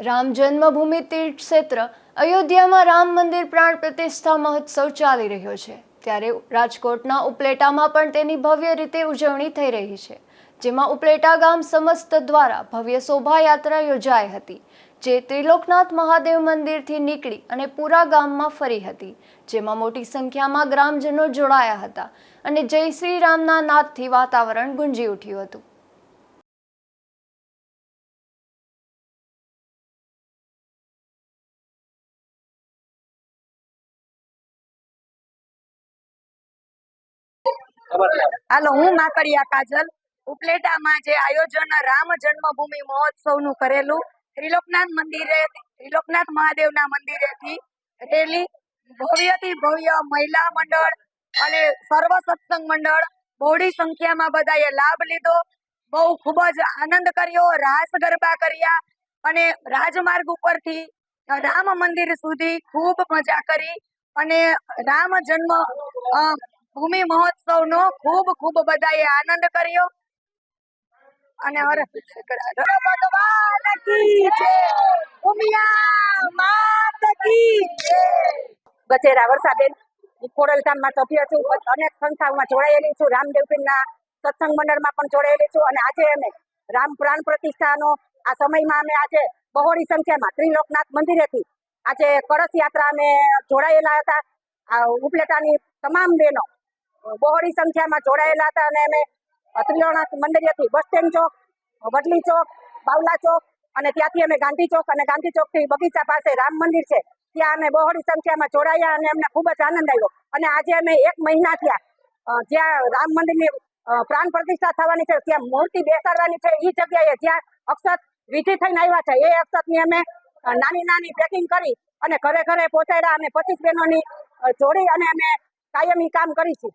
રામ જન્મભૂમિ તીર્થ ક્ષેત્ર અયોધ્યામાં રામ મંદિર પ્રાણ પ્રતિષ્ઠા મહોત્સવ ચાલી રહ્યો છે. ત્યારે રાજકોટના ઉપલેટામાં પણ તેની ભવ્ય રીતે ઉજવણી થઈ રહી છે, જેમાં ઉપલેટા ગામ સમસ્ત દ્વારા ભવ્ય શોભાયાત્રા યોજાઈ હતી, જે ત્રિલોકનાથ મહાદેવ મંદિરથી નીકળી અને પૂરા ગામમાં ફરી હતી, જેમાં મોટી સંખ્યામાં ગ્રામજનો જોડાયા હતા અને જય શ્રી રામના નાદથી વાતાવરણ ગુંજી ઉઠ્યું હતું. હાલો, હું માકડિયા કાજલ. ઉપલેટામાં જે આયોજન રામ જન્મભૂમિ મહોત્સવનું કરેલું, ત્રિલોકનાથ મંદિરે, ત્રિલોકનાથ મહાદેવના મંદિરેથી રેલી ભવ્યથી ભવ્ય મહિલા મંડળ અને સર્વ સત્સંગ મંડળ બહોળી સંખ્યામાં બધાએ લાભ લીધો. બહુ ખૂબ જ આનંદ કર્યો, રાસ ગરબા કર્યા અને રાજમાર્ગ ઉપરથી રામ મંદિર સુધી ખૂબ મજા કરી અને રામ જન્મ ભૂમિ મહોત્સવનો ખૂબ ખૂબ બધાએ આનંદ કર્યો. અને ઉમિયા માત કી જય ગજેરા વરસાદેન ગામમાં સભ્ય છું અનેક સંસ્થાઓમાં જોડાયેલી છું. રામદેવ પીરના સત્સંગ મંડળમાં પણ જોડાયેલી છું અને આજે અમે રામ પ્રાણ પ્રતિષ્ઠાનો આ સમયમાં અમે આજે બહોળી સંખ્યામાં ત્રિલોકનાથ મંદિરેથી આજે કળશ યાત્રા અમે જોડાયેલા હતા. આ ઉપલેટાની તમામ બહેનો બહોળી સંખ્યામાં જોડાયેલા હતા અને અમે ત્રિલોકનાથ મંદિરેથી બસ સ્ટેન્ડ ચોક, વડલી ચોક, બાવલા ચોક અને ત્યાંથી અમે ગાંધી ચોક અને ગાંધી ચોકથી બગીચા પાસે રામ મંદિર છે. ત્યાં અમે બહોળી સંખ્યામાં જોડાયા અને અમને ખૂબ જ આનંદ આવ્યો. અને આજે અમે એક મહિના થયા જ્યાં રામ મંદિરની પ્રાણ પ્રતિષ્ઠા થવાની છે, ત્યાં મૂર્તિ બેસાડવાની છે એ જગ્યાએ જ્યાં અક્ષત વિધિ થઈને આવ્યા છે, એ અક્ષતની અમે નાની નાની પેકિંગ કરી અને ઘરે ઘરે પહોંચાડ્યા અમે પચીસ બહેનોની જોડી અને અમે કાયમી કામ કરીશું.